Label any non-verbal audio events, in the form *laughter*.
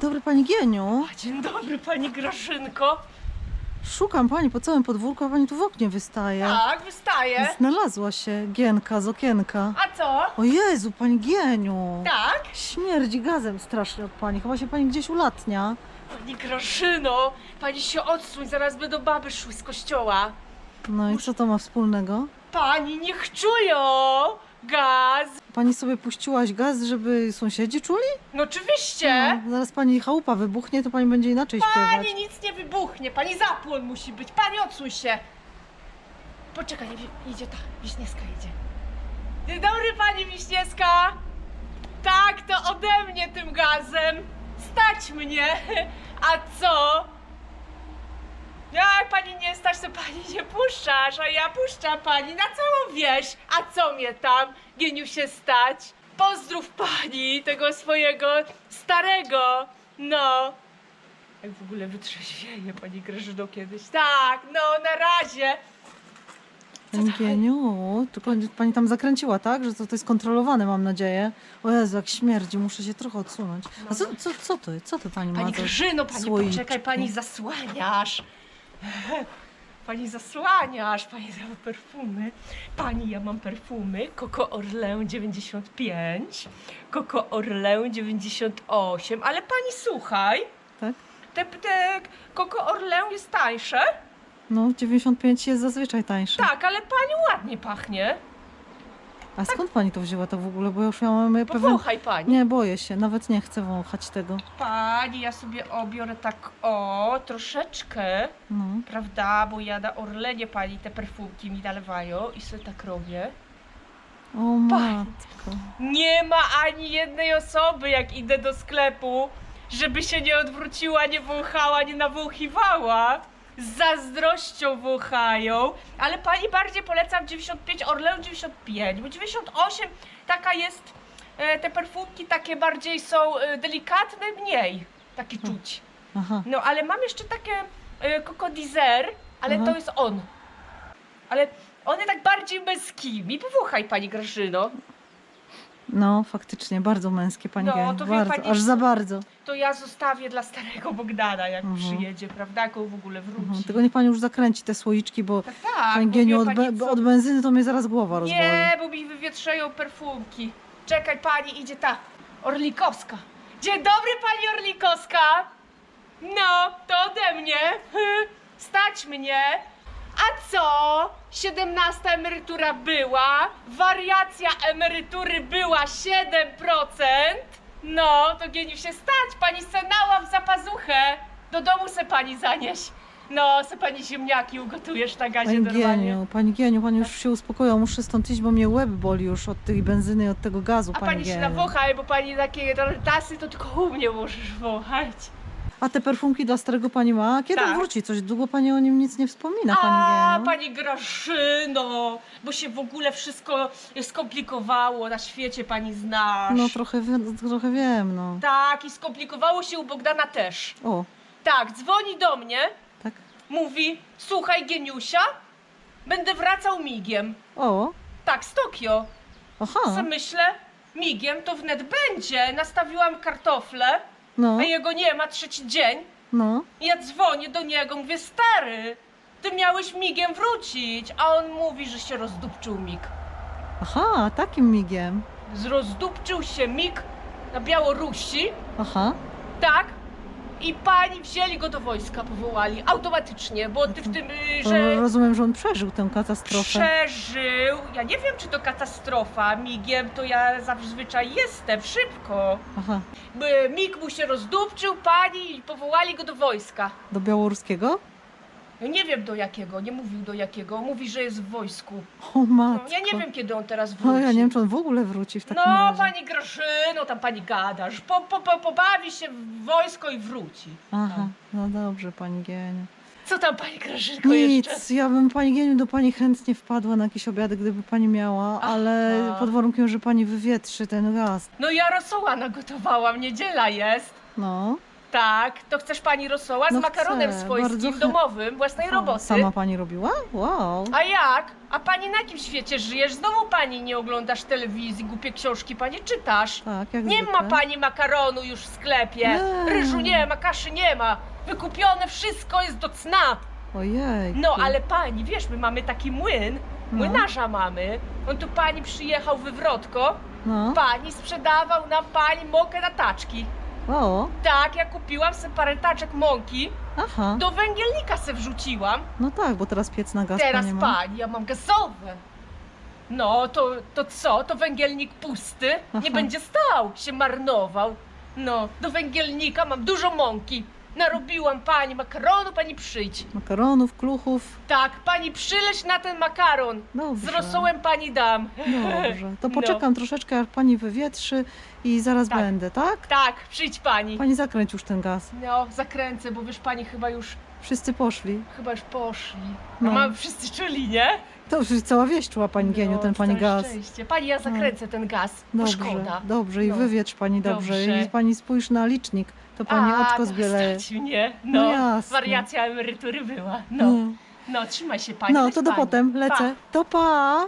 Dzień dobry pani Gieniu. Dzień dobry, pani Groszynko. Szukam pani po całym podwórku, a pani tu w oknie wystaje. Tak, wystaję. Znalazła się Gienka z okienka. A co? O Jezu, pani Gieniu. Tak? Śmierdzi gazem strasznie od pani. Chyba się pani gdzieś ulatnia. Pani Groszyno, pani się odsuń, zaraz by do baby szły z kościoła. No i co to ma wspólnego? Pani niech czują gaz. Pani sobie puściłaś gaz, żeby sąsiedzi czuli? No oczywiście. No, zaraz pani chałupa wybuchnie, to pani będzie inaczej śpiewać. Pani nic nie wybuchnie, pani zapłon musi być, pani odsuń się. Poczekaj, idzie ta, Wiśniewska idzie. Dzień dobry pani Wiśniewska. Tak, to ode mnie tym gazem. Stać mnie. *laughs* A co? Jak pani nie stać, to pani nie puszczasz, a ja puszczam pani na całą wieś. A co mnie tam, geniu się stać? Pozdrów pani tego swojego starego. No. Jak w ogóle wytrzeźwieje pani Grażyno kiedyś. Tak, no na razie. Pani Gieniu, tylko pani tam zakręciła, tak? Że to, to jest kontrolowane, mam nadzieję. O Jezu, jak śmierdzi, muszę się trochę odsunąć. A co, co, co to, co to pani, Pani ma? za Grażyno, pani słoiczki? poczekaj, pani zasłaniasz. *laughs* Pani zasłaniasz, pani za perfumy. Pani, ja mam perfumy Coco Orleans 95, Coco Orleans 98, ale pani słuchaj, Tak? te, te Coco Orleans jest tańsze? No, 95 jest zazwyczaj tańsze. Tak, ale pani ładnie pachnie. A skąd pani to wzięła to w ogóle? Bo ja już miałam pewien... Powąchaj pani. Nie, boję się, nawet nie chcę wąchać tego. Pani, ja sobie obiorę tak o, troszeczkę, No. prawda, bo ja na Orlenie pani te perfumki mi nalewają i sobie tak robię. O matko. Nie ma ani jednej osoby, jak idę do sklepu, żeby się nie odwróciła, nie wąchała, nie nawąchiwała. Z zazdrością wąchają, ale pani bardziej polecam 95, Orleans 95, bo 98 taka jest, e, te perfumki takie bardziej są e, delikatne, mniej takie czuć. Aha. No, ale mam jeszcze takie e, Coco Dizer, ale Aha. to jest on. Ale one tak bardziej męskimi. Powąchaj pani Grażyno. No, faktycznie, bardzo męskie pani No, to wie Bardzo, pani aż za bardzo. To ja zostawię dla starego Bogdana, jak Mhm. przyjedzie, prawda? Jak on w ogóle wróci. Mhm. Tylko niech pani już zakręci te słoiczki, bo Tak, tak. pani wie od, pani be, co? od benzyny to mnie zaraz głowa rozboli. Nie, bo mi wywietrzeją perfumki. Czekaj pani, idzie ta Orlikowska. Dzień dobry pani Orlikowska. No, to ode mnie. *laughs* Stać mnie. A co? 17 emerytura była, wariacja emerytury była 7%. No, to geniu się stać, pani se nałap za pazuchę. Do domu se pani zanieś. No, se pani ziemniaki ugotujesz na gazie Pani normalnie. Gieniu, pani Gieniu, pani już się uspokoiła, muszę stąd iść, bo mnie łeb boli już od tej benzyny i od tego gazu, A pani, pani się Gieniu. nawąchaj, bo pani takie tasy to tylko u mnie możesz wąchać. A te perfumki dla starego pani ma? Kiedy Tak. wróci? Coś długo pani o nim nic nie wspomina, pani A, Gieniu. pani Grażyno, bo się w ogóle wszystko skomplikowało na świecie, pani znasz. No trochę, wie- trochę wiem, no. Tak, i skomplikowało się u Bogdana też. O, Tak, dzwoni do mnie, tak? mówi, słuchaj Geniusia, będę wracał migiem. O, Tak, z Tokio. aha, Co myślę? Migiem to wnet będzie. Nastawiłam kartofle, no, a jego nie ma trzeci dzień. no. Ja dzwonię do niego, mówię, stary, ty miałeś migiem wrócić, a on mówi, że się rozdupczył mig. Aha, takim migiem. Zrozdupczył się mig na Białorusi, Aha, tak? I pani wzięli go do wojska, powołali automatycznie, bo ty w tym, y, to że rozumiem, że on przeżył tę katastrofę. przeżył. Ja nie wiem, czy to katastrofa. Migiem to ja zazwyczaj jestem, szybko. Aha, By Mig mu się rozdupczył, pani i powołali go do wojska. do białoruskiego? Ja nie wiem do jakiego, nie mówił do jakiego, mówi, że jest w wojsku. O No, matko. ja nie wiem, kiedy on teraz wróci. No, ja nie wiem, czy on w ogóle wróci w takim No, razie. pani Groszyno, tam pani gadasz. Po, po, po, pobawi się w wojsko i wróci. Aha, no dobrze, pani Gieniu. Co tam pani Grażynko jeszcze? Nic, ja bym pani Gieniu do pani chętnie wpadła na jakiś obiad, gdyby pani miała, ale Aha. pod warunkiem, że pani wywietrzy ten gaz. No ja rosoła nagotowałam, niedziela jest. No, Tak, to chcesz pani rosoła z No makaronem chcę, swojskim, bardzo chę- domowym, własnej A, roboty? Sama pani robiła? Wow. A jak? A pani na jakim świecie żyjesz? Znowu pani nie oglądasz telewizji, głupie książki pani czytasz. Tak, jak Nie zwykle. ma pani makaronu już w sklepie. Nie. Ryżu nie ma, kaszy nie ma. Wykupione wszystko jest do cna. Ojej. No ale pani, wiesz, my mamy taki młyn, No. młynarza mamy. On tu pani przyjechał wywrotko. No. Pani sprzedawał nam pani mąkę na taczki. O, Tak, ja kupiłam sobie parę taczek mąki, aha. do węgielnika se wrzuciłam. No tak, bo teraz piec na gaz Teraz nie ma. pani, ja mam gazowe. No, to, to co? To węgielnik pusty? Nie Aha. będzie stał, się marnował. No, do węgielnika mam dużo mąki. Narobiłam pani makaronu, pani przyjdź. Makaronów, kluchów. Tak, pani przyleć na ten makaron. Dobrze. Z rosołem pani dam. Dobrze. To *laughs* No. poczekam troszeczkę, jak pani wywietrzy i zaraz Tak. będę, tak? Tak, przyjdź pani. Pani zakręć już ten gaz. No, zakręcę, bo wiesz, pani chyba już, Wszyscy poszli. chyba już poszli. No. A mamy wszyscy czuli, nie? To już cała wieś czuła pani Gieniu, No, ten pani całe gaz. Szczęście. Pani, ja zakręcę ten gaz, bo Dobrze, szkoda. dobrze i No. wywietrz pani dobrze. Dobrze. I pani spójrz na licznik, to pani A, oczko zbieleje. stać mnie. No No, jasne. wariacja emerytury była. No, No, no trzymaj się pani. no to do pani. potem lecę. To pa!